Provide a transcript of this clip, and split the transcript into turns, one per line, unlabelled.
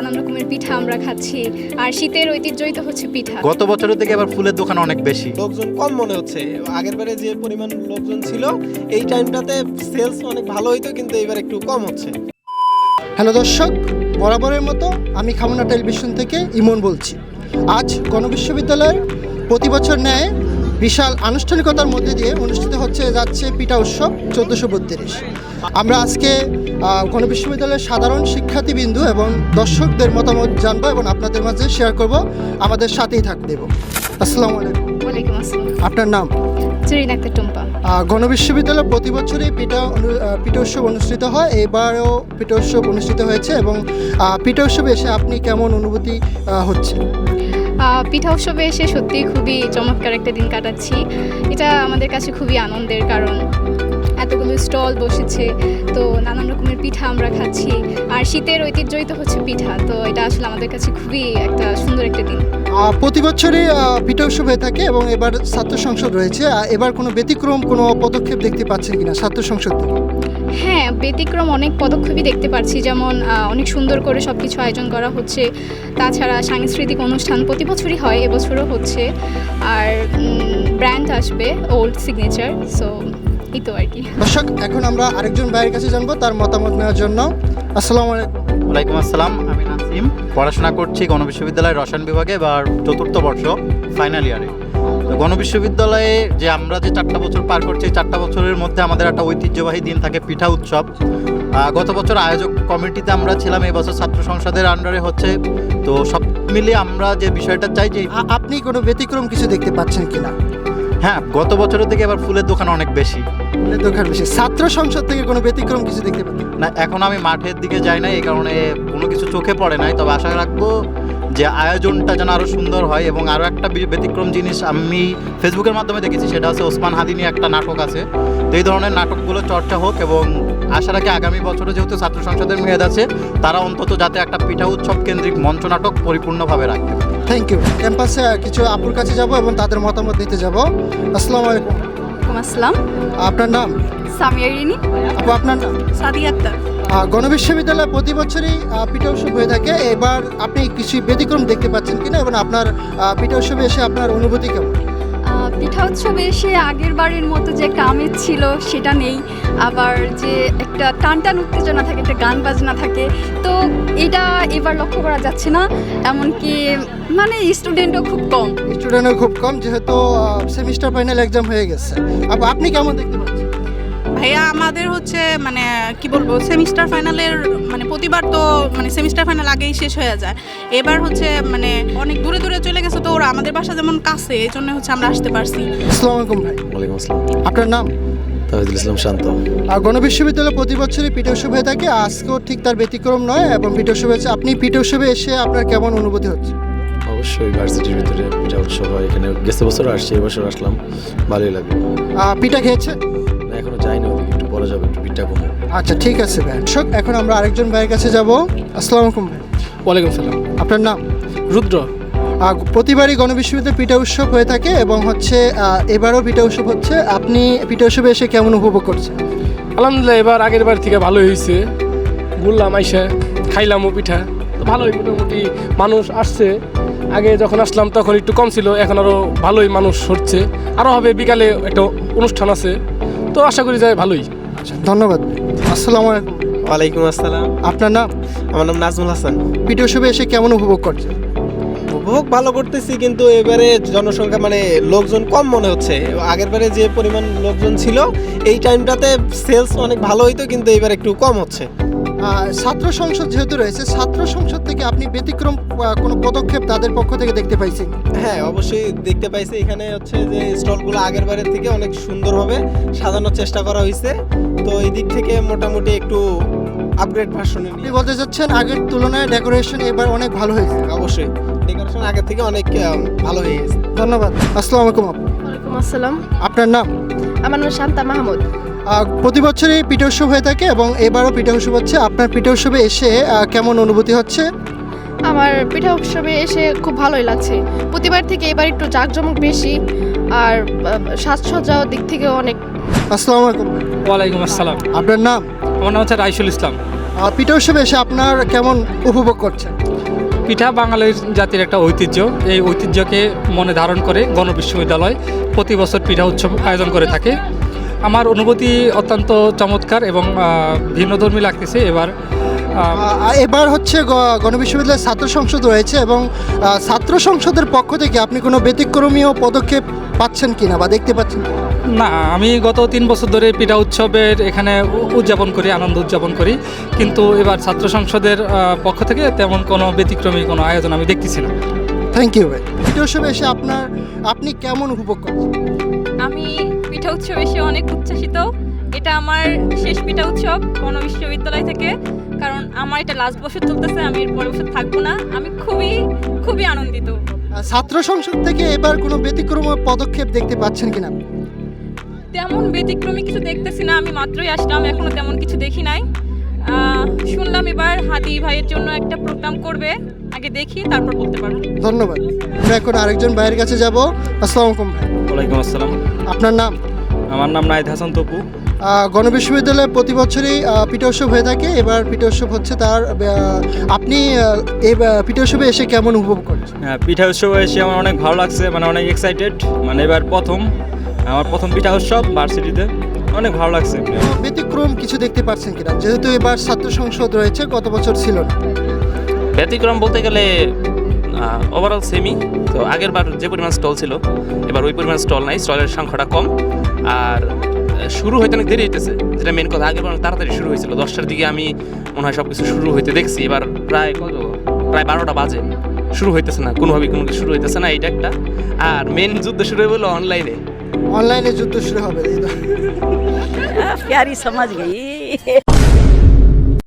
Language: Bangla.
নানান রকমের পিঠা আমরা খাচ্ছি। আর শীতের ঐতিহ্যই তো হচ্ছে পিঠা।
গত বছরের থেকে আবার ফুলের দোকান অনেক বেশি।
লোকজন কম মনে হচ্ছে। আগের বারে যে পরিমাণ লোকজন ছিল এই টাইমটাতে সেলস অনেক ভালো হইতো কিন্তু এবার একটু কম হচ্ছে।
হ্যালো দর্শক বরাবরের মতো আমি খামনা টেলিভিশন থেকে ইমন বলছি। আজ গণবিশ্ববিদ্যালয়ের প্রতি বছর ন্যায় বিশাল আনুষ্ঠানিকতার মধ্যে দিয়ে অনুষ্ঠিত হচ্ছে যাচ্ছে পিঠা উৎসব চোদ্দোশো বত্রিশ। আমরা আজকে আহ, গণবিশ্ববিদ্যালয়ের সাধারণ শিক্ষার্থীবৃন্দু এবং দর্শকদের মতামত জানব এবং আপনাদের মাঝে শেয়ার করব। আমাদের সাথেই থাকতে দেব। আসসালামু আলাইকুম।
ওয়ালাইকুম আসসালাম।
আপনার নাম?
জরিন আক্তার টুম্পা।
আহ, গণবিশ্ববিদ্যালয় প্রতি বছরই পিঠা পিঠা উৎসব অনুষ্ঠিত হয়। এবারও পিঠা উৎসব অনুষ্ঠিত হয়েছে এবং পিঠা উৎসবে এসে আপনি কেমন অনুভূতি হচ্ছে?
পিঠা উৎসবে এসে সত্যি খুবই চমৎকার একটা দিন কাটাচ্ছি। এটা আমাদের কাছে খুবই আনন্দের কারণ। এতগুলো স্টল বসেছে তো নানান রকমের পিঠা আমরা খাচ্ছি। আর শীতের ঐতিহ্যই তো হচ্ছে পিঠা তো এটা আসলে আমাদের কাছে খুবই একটা সুন্দর একটা দিন।
প্রতি বছরই পিঠা উৎসব হয়ে থাকে এবং এবার ছাত্র সংসদ রয়েছে। এবার কোনো ব্যতিক্রম কোনো পদক্ষেপ দেখতে পাচ্ছেন কিনা ছাত্র সংসদ?
হ্যাঁ ব্যতিক্রম অনেক পদক্ষেপই দেখতে পাচ্ছি। যেমন অনেক সুন্দর করে সব কিছু আয়োজন করা হচ্ছে। তাছাড়া সাংস্কৃতিক অনুষ্ঠান প্রতি বছরই হয় এবছরও হচ্ছে। আর ব্র্যান্ড আসবে ওল্ড সিগনেচার সো এই তো আর কি।
দর্শক এখন আমরা আরেকজন ভাইয়ের কাছে জানব তার মতামত নেওয়ার জন্য। আসসালামু আলাইকুম।
ওয়ালাইকুম আসসালাম আমি নাসিম। পড়াশোনা করছি গণবিশ্ববিদ্যালয়ের রসায়ন বিভাগে এবার চতুর্থ বর্ষ ফাইনাল ইয়ারে তো গণবিশ্ববিদ্যালয়ে যে আমরা যে চারটা বছর পার করছি চারটা বছরের মধ্যে আমাদের একটা ঐতিহ্যবাহী দিন থাকে পিঠা উৎসব। গত বছর আয়োজক কমিটিতে আমরা ছিলাম এই বছর ছাত্র সংসদের আন্ডারে হচ্ছে। তো সব মিলিয়ে আমরা যে বিষয়টা চাই যে
আপনি কোনো ব্যতিক্রম কিছু দেখতে পাচ্ছেন কিনা?
হ্যাঁ গত বছরের থেকে এবার ফুলের দোকান অনেক বেশি।
ফুলের দোকান বেশি। ছাত্র সংসদ থেকে কোনো ব্যতিক্রম কিছু দেখতে পাচ্ছেন
না। এখন আমি মাঠের দিকে যাই না এই কারণে কোনো কিছু চোখে পড়ে নাই। তবে আশা রাখব যে আয়োজনটা যেন আরও সুন্দর হয় এবং আরও একটা ব্যতিক্রম জিনিস আমি ফেসবুকের মাধ্যমে দেখেছি সেটা হচ্ছে ওসমান হাদিনী একটা নাটক আছে। তো এই ধরনের নাটকগুলো চর্চা হোক এবং আশা রাখি আগামী বছরে যেহেতু ছাত্র সংসদের মেয়াদ আছে তারা অন্তত যাতে একটা পিঠা উৎসব কেন্দ্রিক মঞ্চ নাটক পরিপূর্ণভাবে রাখে
থ্যাংক ইউ ক্যাম্পাসে কিছু আপুর কাছে যাব এবং তাদের মতামত দিতে যাব। আসসালামু আলাইকুম।
আসসালাম।
আপনার নাম?
সামিয়া রিনি
আপু আপনার নাম?
সাদি আক্তার।
গণবিশ্ববিদ্যালয় প্রতি বছরই পিঠা উৎসব হয়ে থাকে। এবার আপনি কিছু ব্যতিক্রম দেখতে পাচ্ছেন কিনা এবং আপনার পিঠা উৎসবে এসে আপনার অনুভূতি কেমন?
পিঠা উৎসবে এসে আগের বারের মতো যে কামের ছিল সেটা নেই। আবার যে একটা টান টান উত্তেজনা থাকে একটা গান বাজনা থাকে তো এটা এবার লক্ষ্য করা যাচ্ছে না। এমনকি মানে স্টুডেন্টও খুব কম।
স্টুডেন্টও খুব কম যেহেতু সেমিস্টার ফাইনাল এক্সাম হয়ে গেছে। আপু আপনি কেমন দেখতে পাচ্ছেন?
ভাইয়া আমাদের হচ্ছে মানে কি বলব সেমিস্টার ফাইনালের মানে প্রতিবার তো মানে সেমিস্টার ফাইনাল আগেই শেষ হয়ে যায়। এবার হচ্ছে মানে অনেক দূরে দূরে চলে ওরা আমাদের বাসা যেমন কাছে এই জন্য হচ্ছে আমরা আসতে পারছি।
আসসালামু আলাইকুম ভাই।
ওয়ালাইকুম আসসালাম।
আপনার নাম?
তাহিদুল ইসলাম শান্ত।
আর গণবিশ্ববিদ্যালয় প্রতি বছরই পিঠা উৎসব হয়ে থাকে আজকেও ঠিক তার ব্যতিক্রম নয় এবং পিঠা উৎসবে এসে আপনি পিঠা উৎসবে এসে আপনার কেমন অনুভূতি হচ্ছে?
অবশ্যই ভার্সিটির ভিতরে পিঠা উৎসব হয়। এখানে গেছে বছর আসছি এবছর আসলাম। ভালোই লাগে
আহ, পিঠা খেয়েছেন
না এখনও যাইনি ওদিকে একটু পরে যাবে একটু পিঠা কমে
আচ্ছা ঠিক আছে ভাই। দর্শক, এখন আমরা আরেকজন ভাইয়ের কাছে যাব। আসসালামু আলাইকুম ভাই।
ওয়ালাইকুম সালাম।
আপনার নাম?
রুদ্র।
প্রতিবারই গণবিশ্ববিদ্যালয় পিঠা উৎসব হয়ে থাকে এবং হচ্ছে এবারও পিঠা উৎসব হচ্ছে। আপনি পিঠা উৎসবে এসে কেমন উপভোগ করছেন?
আলহামদুলিল্লাহ এবার আগের বার থেকে ভালোই হয়েছে ঘুরলাম আইসা খাইলামও পিঠা। তো ভালোই মোটামুটি মানুষ আসছে। আগে যখন আসলাম তখন একটু কম ছিল এখন আরও ভালোই মানুষ হচ্ছে। আরও হবে বিকালে একটা অনুষ্ঠান আছে। তো আশা করি যায় ভালোই।
আচ্ছা ধন্যবাদ। আসসালামু আলাইকুম।
ওয়ালাইকুম আসসালাম।
আপনার নাম?
আমার নাম নাজমুল হাসান।
পিঠা উৎসবে এসে কেমন উপভোগ করছেন?
উপভোগ ভালো করতেছি কিন্তু এবারে জনসংখ্যা মানে লোকজন কম মনে হচ্ছে। আগের বারে যে পরিমাণ লোকজন ছিল এই টাইমটাতে সেলস অনেক ভালো হইতো কিন্তু এবার একটু কম হচ্ছে।
ছাত্র সংসদ যেহেতু রয়েছে ছাত্র সংসদ থেকে আপনি ব্যতিক্রম কোনো পদক্ষেপ তাদের পক্ষ থেকে দেখতে পাইছেন?
হ্যাঁ অবশ্যই দেখতে পাইছি। এখানে হচ্ছে যে স্টলগুলো আগের বারের থেকে অনেক সুন্দরভাবে সাজানোর চেষ্টা করা হয়েছে তো এই দিক থেকে মোটামুটি একটু আপগ্রেড ভার্সনে
আপনি বলতে চাচ্ছেন আগের তুলনায় ডেকোরেশন এবার অনেক ভালো হয়েছে?
অবশ্যই। ডেকোরেশন আগের থেকে অনেক ভালো হয়ে গেছে।
ধন্যবাদ। আসসালামু আলাইকুম।
ওয়ালাইকুম আসসালাম।
আপনার নাম?
আমার নাম শান্তা মাহমুদ।
প্রতি বছরই পিঠা উৎসব হয়ে থাকে এবং এবারও পিঠা উৎসব হচ্ছে। আপনার পিঠা উৎসবে এসে কেমন অনুভূতি হচ্ছে?
আমার পিঠা উৎসবে এসে খুব ভালোই লাগছে। প্রতিবার থেকে এবার একটু জাঁকজমক বেশি আর সাজসজ্জার দিক থেকেও অনেক।
আসসালামু আলাইকুম।
ওয়ালাইকুম আসসালাম।
আপনার নাম?
আমার নাম হচ্ছে রাইসুল ইসলাম।
পিঠা উৎসবে এসে আপনার কেমন উপভোগ করছেন?
পিঠা বাঙালির জাতির একটা ঐতিহ্য। এই ঐতিহ্যকে মনে ধারণ করে গণবিশ্ববিদ্যালয় প্রতি বছর পিঠা উৎসব আয়োজন করে থাকে। আমার অনুভূতি অত্যন্ত চমৎকার এবং ভিন্নধর্মী লাগতেছে। এবার
এবার হচ্ছে গণবিশ্ববিদ্যালয়ের ছাত্র সংসদ রয়েছে এবং ছাত্র সংসদের পক্ষ থেকে আপনি কোনো ব্যতিক্রমীয় পদক্ষেপ পাচ্ছেন কিনা বা দেখতে পাচ্ছেন?
না আমি গত তিন বছর ধরে পিঠা উৎসবের এখানে উদযাপন করি আনন্দ উদযাপন করি। কিন্তু এবার ছাত্র সংসদের পক্ষ থেকে তেমন কোনো ব্যতিক্রমী কোনো আয়োজন আমি দেখতেছি না।
থ্যাংক ইউ ভাই। পিঠা উৎসবে এসে আপনার আপনি কেমন উপভোগ করছেন
আমি পিঠা উৎসবে এসে অনেক উচ্ছ্বাসিত। এটা আমার শেষ পিঠা উৎসব গণ বিশ্ববিদ্যালয় থেকে। কারণ আমার এটা লাস্ট বছর চলতেছে আমি এর পরের বছর থাকব না। আমি খুবই খুবই আনন্দিত।
ছাত্র সংসদ থেকে এবার কোনো ব্যতিক্রম পদক্ষেপ দেখতে পাচ্ছেন কিনা? আপনি?
তেমন ব্যতিক্রমী কিছু দেখতেছি না আমি মাত্রই আসলাম এখনও তেমন কিছু দেখি নাই। শুনলাম এবার হাতি ভাইয়ের জন্য একটা প্রোগ্রাম করবে আগে দেখি তারপর বলতে পারব।
ধন্যবাদ। আমরা এখন আরেকজন ভাইয়ের কাছে যাব। আসসালামু আলাইকুম ভাই।
ওয়ালাইকুম আসসালাম।
আপনার নাম?
আমার নাম নাহিদ হাসান তপু।
গণবিশ্ববিদ্যালয়ে প্রতি বছরই আহ, পিঠা উৎসব হয়ে থাকে। এবার পিঠা উৎসব হচ্ছে তার আপনি এই আহ, পিঠা উৎসবে এসে কেমন উপভোগ করছেন?
হ্যাঁ, পিঠা উৎসব এসে আমার অনেক ভালো লাগছে মানে অনেক এক্সাইটেড মানে এবার প্রথম আমার প্রথম পিঠা উৎসব ভার্সিটিতে অনেক ভালো লাগছে।
ব্যতিক্রম কিছু দেখতে পাচ্ছেন কিনা? যেহেতু এবার ছাত্র সংসদ রয়েছে গত বছর ছিল না।
ব্যতিক্রম বলতে গেলে ওভারঅল সেমি তো আগের বার যে পরিমাণ স্টল ছিল এবার ওই পরিমাণ স্টল নাই স্টলের সংখ্যাটা কম। আর শুরু হইতে অনেক দেরি হইতেছে। যেটা মেন কথা আগের তাড়াতাড়ি শুরু হয়েছিল। দশটার দিকে আমি মনে হয় সব কিছু শুরু হইতে দেখছি। এবার প্রায় কত? প্রায় বারোটা বাজে। শুরু হইতেছে না কোনোভাবে কোনো কিছু শুরু হইতেছে না এটা একটা। আর মেন যুদ্ধ শুরু হয়ে অনলাইনে
অনলাইনে যুদ্ধ শুরু হবে
সমাজ